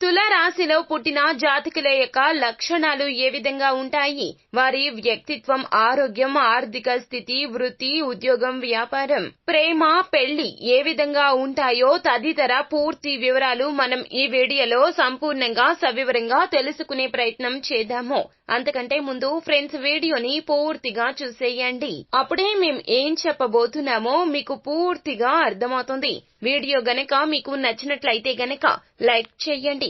తుల రాశిలో పుట్టిన జాతకుల యొక్క లక్షణాలు ఏ విధంగా ఉంటాయి? వారి వ్యక్తిత్వం ఆరోగ్యం ఆర్థిక స్థితి వృత్తి ఉద్యోగం వ్యాపారం. ప్రేమ పెళ్ళి ఏ విధంగా ఉంటాయో తదితర పూర్తి వివరాలు మనం ఈ వీడియోలో సంపూర్ణంగా సవివరంగా తెలుసుకునే ప్రయత్నం చేద్దాము. అంతకంటే ముందు ఫ్రెండ్స్ వీడియోని పూర్తిగా చూసేయండి. అప్పుడే మేం ఏం చెప్పబోతున్నామో మీకు పూర్తిగా అర్థమవుతుంది. వీడియో గనక మీకు నచ్చినట్లయితే గనక లైక్ చేయండి.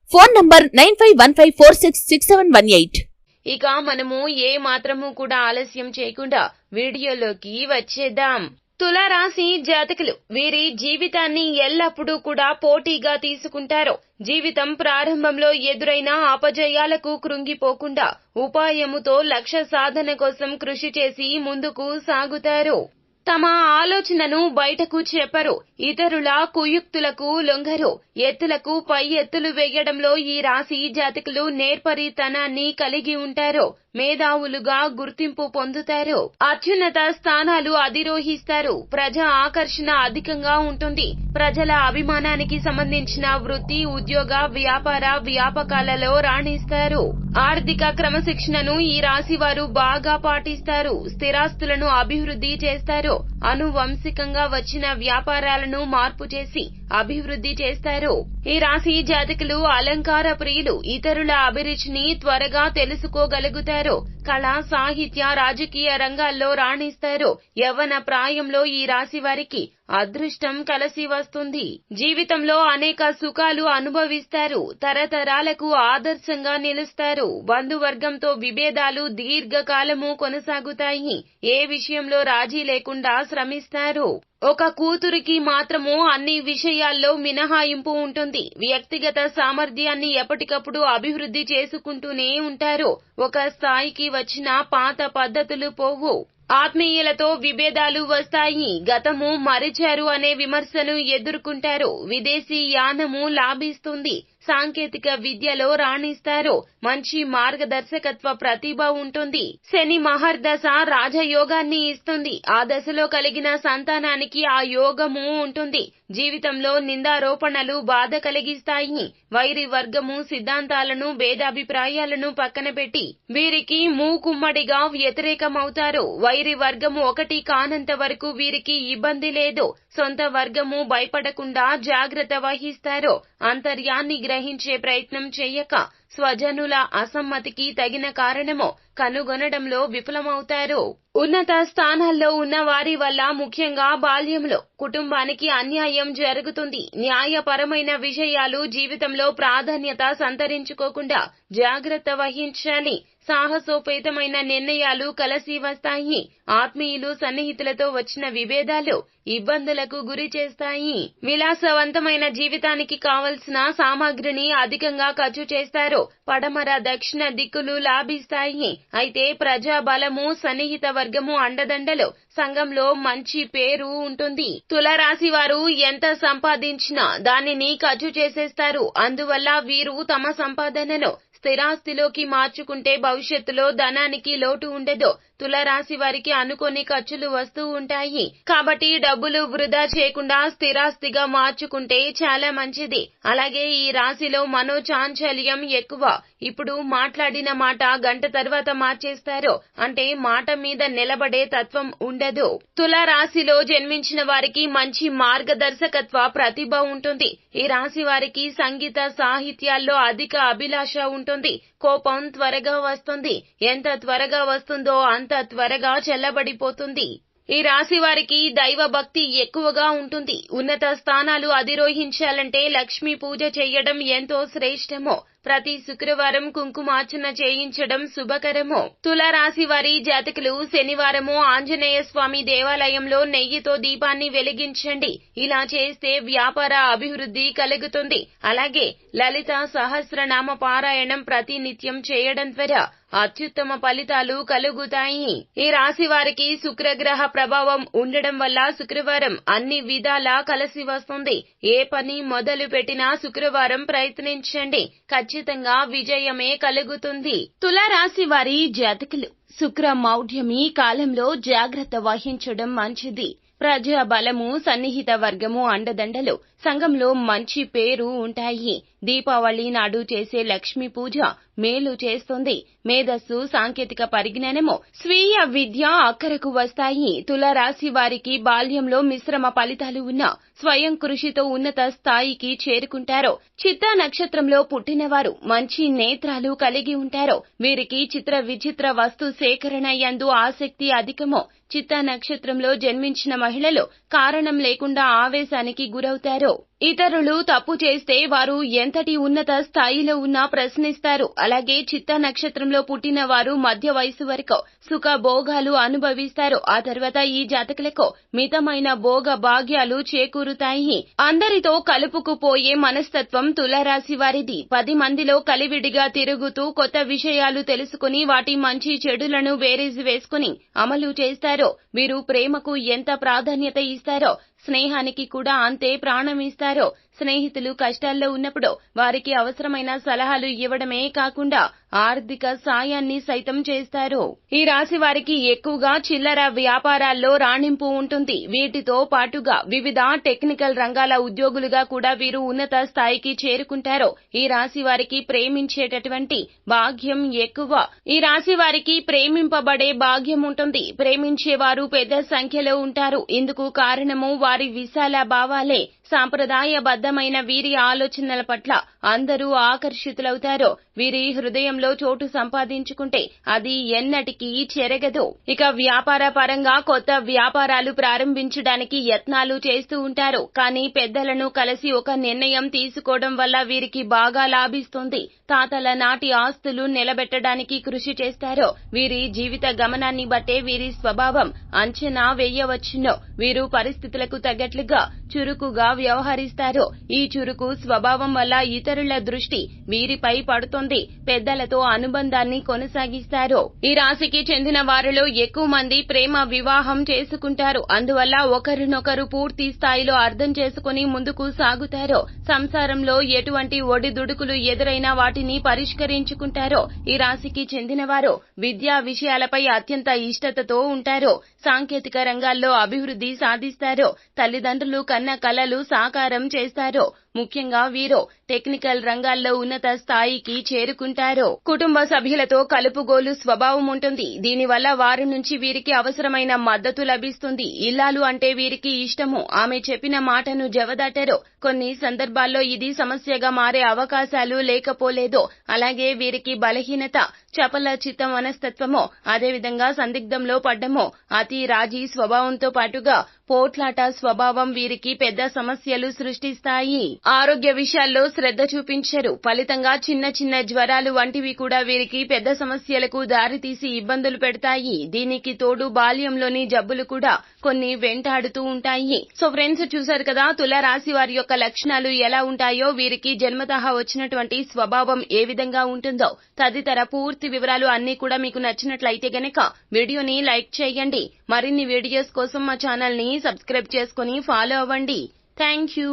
Phone number nine five one five four six six seven one eight. ఇక మనము ఏ మాత్రము కూడా ఆలస్యం చేయకుండా వీడియోలోకి వచ్చేద్దాం. తులారాశి జాతకులు వీరి జీవితాన్ని ఎల్లప్పుడూ కూడా పోటీగా తీసుకుంటారు. జీవితం ప్రారంభంలో ఎదురైన అపజయాలకు కృంగిపోకుండా ఉపాయముతో లక్ష్య సాధన కోసం కృషి చేసి ముందుకు సాగుతారు. తమ ఆలోచనను బయటకు చెప్పరు. ఇతరుల కుయుక్తులకు లొంగరు. ఎత్తులకు పై ఎత్తులు వేయడంలో ఈ రాశి జాతకులు నేర్పరితనాన్ని కలిగి ఉంటారు. మేధావులుగా గుర్తింపు పొందుతారు అత్యున్నత స్థానాలు అధిరోహిస్తారు. ప్రజా ఆకర్షణ అధికంగా ఉంటుంది. ప్రజల అభిమానానికి సంబంధించిన వృత్తి ఉద్యోగ వ్యాపార వ్యాపకాలలో రాణిస్తారు. ఆర్థిక క్రమశిక్షణను ఈ రాశి వారు బాగా పాటిస్తారు. స్థిరాస్తులను అభివృద్ధి చేస్తారు. అనువంశికంగా వచ్చిన వ్యాపారాలను మార్పు చేసి అభివృద్ధి చేస్తారు. ఈ రాశి జాతకులు అలంకార ప్రియులు ఇతరుల అభిరుచిని త్వరగా తెలుసుకోగలుగుతారు. కళ సాహిత్య రాజకీయ రంగాల్లో రాణిస్తారు. యవ్వన ప్రాయంలో ఈ రాశి వారికి అదృష్టం కలసి వస్తుంది. జీవితంలో అనేక సుఖాలు అనుభవిస్తారు. తరతరాలకు ఆదర్శంగా నిలుస్తారు. బంధువర్గంతో విభేదాలు దీర్ఘకాలము కొనసాగుతాయి. ఏ విషయంలో రాజీ లేకుండా శ్రమిస్తారు. ఒక కూతురికి మాత్రము అన్ని విషయాల్లో మినహాయింపు ఉంటుంది. వ్యక్తిగత సామర్థ్యాన్ని ఎప్పటికప్పుడు అభివృద్ధి చేసుకుంటూనే ఉంటారు. ఒక స్థాయికి వచ్చిన పాత పద్ధతులు పోవు. ఆత్మీయులతో విభేదాలు వస్తాయి. గతము మరిచారు అనే విమర్శను ఎదుర్కొంటారు. విదేశీ యానము లాభిస్తుంది. సాంకేతిక విద్యలో రాణిస్తారు. మంచి మార్గదర్శకత్వ ప్రతిభ ఉంటుంది. శని మహర్దశ రాజయోగాన్ని ఇస్తుంది. ఆ దశలో కలిగిన సంతానానికి ఆ యోగము ఉంటుంది. జీవితంలో నిందారోపణలు బాధ కలిగిస్తాయి. వైరి వర్గము సిద్ధాంతాలను భేదాభిప్రాయాలను పక్కన పెట్టి వీరికి మూకుమ్మడిగా వ్యతిరేకమవుతారు. వైరి వర్గము ఒకటి కానంత వరకు వీరికి ఇబ్బంది లేదు. సొంత వర్గము భయపడకుండా జాగ్రత్త వహిస్తారు. అంతర్యాన్ని గ్రహించే ప్రయత్నం చెయ్యక స్వజనుల అసమ్మతికి తగిన కారణమో కనుగొనడంలో విఫలమవుతారు. ఉన్నత స్థానాల్లో ఉన్న వారి వల్ల ముఖ్యంగా బాల్యంలో కుటుంబానికి అన్యాయం జరుగుతుంది. న్యాయపరమైన విషయాలు జీవితంలో ప్రాధాన్యత సంతరించుకోకుండా జాగ్రత్త వహించాలి సాహసోపేతమైన నిర్ణయాలు కలసి వస్తాయి. ఆత్మీయులు సన్నిహితులతో వచ్చిన విభేదాలు ఇబ్బందులకు గురి చేస్తాయి. విలాసవంతమైన జీవితానికి కావలసిన సామాగ్రిని అధికంగా ఖర్చు చేస్తారు. పడమర దక్షిణ దిక్కులు లాభిస్తాయి. అయితే ప్రజా బలము సన్నిహిత వర్గము అండదండలు. సంఘంలో మంచి పేరు ఉంటుంది. తులరాశి వారు ఎంత సంపాదించినా దానిని ఖర్చు చేసేస్తారు. అందువల్ల వీరు తమ సంపాదనను స్థిరాస్తిలోకి మార్చుకుంటే భవిష్యత్తులో ధనానికి లోటు ఉండదు. తులరాశి వారికి అనుకోని ఖర్చులు వస్తూ ఉంటాయి. కాబట్టి డబ్బులు వృధా చేయకుండా స్థిరాస్తిగా మార్చుకుంటే చాలా మంచిది. అలాగే ఈ రాశిలో మనోచాంచల్యం ఎక్కువ. ఇప్పుడు మాట్లాడిన మాట గంట తర్వాత మార్చేస్తారు. అంటే మాట మీద నిలబడే తత్వం ఉండదు. తుల రాశిలో జన్మించిన వారికి మంచి మార్గదర్శకత్వ ప్రతిభ ఉంటుంది. ఈ రాశి వారికి సంగీత సాహిత్యాల్లో అధిక అభిలాష ఉంటుంది. కోపం త్వరగా వస్తుంది. ఎంత త్వరగా వస్తుందో అంత త్వరగా చెల్లబడిపోతుంది. ఈ రాశి వారికి దైవ భక్తి ఎక్కువగా ఉంటుంది. ఉన్నత స్థానాలు అధిరోహించాలంటే లక్ష్మీ పూజ చేయడం ఎంతో శ్రేష్టమో. ప్రతి శుక్రవారం కుంకుమార్చన చేయించడం శుభకరము. తులారాశి వారి జాతకులు శనివారము ఆంజనేయ స్వామి దేవాలయంలో నెయ్యితో దీపాన్ని వెలిగించండి. ఇలా చేస్తే వ్యాపార అభివృద్ధి కలుగుతుంది. అలాగే లలిత సహస్రనామ పారాయణం ప్రతి నిత్యం చేయడం ద్వారా అత్యుత్తమ ఫలితాలు కలుగుతాయి. ఈ రాశి వారికి శుక్రగ్రహ ప్రభావం ఉండడం వల్ల శుక్రవారం అన్ని విధాలా కలిసి వస్తుంది. ఏ పని మొదలు పెట్టినా శుక్రవారం ప్రయత్నించండి. ఖచ్చితంగా విజయమే కలుగుతుంది. తులారాశి వారి జాతకులు శుక్ర మౌఢ్యమి కాలంలో జాగ్రత్త వహించడం మంచిది. ప్రజా బలము సన్నిహిత వర్గము అండదండలు సంఘంలో మంచి పేరు ఉంటాయి. దీపావళి నాడు చేసే లక్ష్మీ పూజ మేలు చేస్తుంది. మేధస్సు సాంకేతిక పరిజ్ఞానము స్వీయ విద్య అక్కరకు వస్తాయి. తులరాశి వారికి బాల్యంలో మిశ్రమ ఫలితాలు ఉన్న స్వయం కృషితో ఉన్నత స్థాయికి చేరుకుంటారు. చిత్త నక్షత్రంలో పుట్టినవారు మంచి నేత్రాలు కలిగి ఉంటారు. వీరికి చిత్ర విచిత్ర వస్తు సేకరణ యందు ఆసక్తి అధికము. చిత్త నక్షత్రంలో జన్మించిన మహిళలు కారణం లేకుండా ఆవేశానికి గురవుతారు. ఇతరులు తప్పు చేస్తే వారు ఎంతటి ఉన్నత స్థాయిలో ఉన్నా ప్రశ్నిస్తారు. అలాగే చిత్త నక్షత్రంలో పుట్టిన వారు మధ్య వయసు వరకు సుఖ భోగాలు అనుభవిస్తారు. ఆ తర్వాత ఈ జాతకులకు మితమైన భోగ భాగ్యాలు చేకూరుతాయి. అందరితో కలుపుకుపోయే మనస్తత్వం తులరాశి వారిది. పది మందిలో కలివిడిగా తిరుగుతూ కొత్త విషయాలు తెలుసుకుని వాటి మంచి చెడులను వేరేసి వేసుకుని అమలు చేస్తారు. వీరు ప్రేమకు ఎంత ప్రాధాన్యత ఇస్తారో స్నేహానికి కూడా అంతే ప్రాణం ఇస్తారో స్నేహితులు కష్టాల్లో ఉన్నప్పుడు వారికి అవసరమైన సలహాలు ఇవ్వడమే కాకుండా ఆర్థిక సాయాన్ని సైతం చేస్తారు. ఈ రాశి వారికి ఎక్కువగా చిల్లర వ్యాపారాల్లో రాణింపు ఉంటుంది. వీటితో పాటుగా వివిధ టెక్నికల్ రంగాల ఉద్యోగులుగా కూడా వీరు ఉన్నత స్థాయికి చేరుకుంటారు. ఈ రాశి వారికి ప్రేమించేటటువంటి భాగ్యం ఎక్కువ. ఈ రాశి వారికి ప్రేమింపబడే భాగ్యం ఉంటుంది. ప్రేమించేవారు పెద్ద సంఖ్యలో ఉంటారు. ఇందుకు కారణము వారి విశాల భావాలే. సాంప్రదాయబద్ధమైన వీరి ఆలోచనల పట్ల అందరూ ఆకర్షితులవుతారు. వీరి హృదయం హృదయంలో చోటు సంపాదించుకుంటే అది ఎన్నటికీ చెరగదు. ఇక వ్యాపార పరంగా కొత్త వ్యాపారాలు ప్రారంభించడానికి యత్నాలు చేస్తూ ఉంటారు. కానీ పెద్దలను కలిసి ఒక నిర్ణయం తీసుకోవడం వల్ల వీరికి బాగా లాభిస్తుంది. తాతల నాటి ఆస్తులు నిలబెట్టడానికి కృషి చేస్తారు. వీరి జీవిత గమనాన్ని బట్టే వీరి స్వభావం అంచనా వేయవచ్చును. వీరు పరిస్థితులకు తగ్గట్లుగా చురుకుగా వ్యవహరిస్తారు. ఈ చురుకు స్వభావం వల్ల ఇతరుల దృష్టి వీరిపై పడుతుంది. పెద్దలతో అనుబంధాన్ని కొనసాగిస్తారు. ఈ రాశికి చెందిన వారిలో ఎక్కువ మంది ప్రేమ వివాహం చేసుకుంటారు. అందువల్ల ఒకరినొకరు పూర్తి స్థాయిలో అర్థం చేసుకుని ముందుకు సాగుతారు. సంసారంలో ఎటువంటి ఒడిదుడుకులు ఎదురైనా వాటిని పరిష్కరించుకుంటారు. ఈ రాశికి చెందిన వారు విద్యా విషయాలపై అత్యంత ఇష్టతతో ఉంటారు. సాంకేతిక రంగాల్లో అభివృద్ధి సాధిస్తారు. తల్లిదండ్రులు కన్న కలలు సాకారం చేస్తారు. ముఖ్యంగా వీరు టెక్నికల్ రంగాల్లో ఉన్నత స్థాయికి చేరుకుంటారు. కుటుంబ సభ్యులతో కలుపుగోలు స్వభావం ఉంటుంది. దీనివల్ల వారి నుంచి వీరికి అవసరమైన మద్దతు లభిస్తుంది. ఇల్లాలు అంటే వీరికి ఇష్టము. ఆమె చెప్పిన మాటను జవదాటరు. కొన్ని సందర్భాల్లో ఇది సమస్యగా మారే అవకాశాలు లేకపోలేదో. అలాగే వీరికి బలహీనత చపల చిత్త మనస్తత్వమో అదేవిధంగా సందిగ్ధంలో పడ్డమో అతి రాజీ స్వభావంతో పాటుగా పోట్లాట స్వభావం వీరికి పెద్ద సమస్యలు సృష్టిస్తాయి. ఆరోగ్య విషయాల్లో శ్రద్ధ చూపించరు. ఫలితంగా చిన్న చిన్న జ్వరాలు వంటివి కూడా వీరికి పెద్ద సమస్యలకు దారితీసి ఇబ్బందులు పెడతాయి. దీనికి తోడు బాల్యంలోని జబ్బులు కూడా కొన్ని వెంటాడుతూ ఉంటాయి. సో ఫ్రెండ్స్ చూశారు కదా తుల రాశి వారి యొక్క లక్షణాలు ఎలా ఉంటాయో వీరికి జన్మతహ వచ్చినటువంటి స్వభావం ఏ విధంగా ఉంటుందో తదితర పూర్తి వివరాలు అన్ని కూడా మీకు నచ్చినట్లయితే గనక వీడియోని లైక్ చేయండి. మరిన్ని వీడియోస్ కోసం మా ఛానల్ని సబ్స్క్రైబ్ చేసుకుని ఫాలో అవ్వండి. Thank you.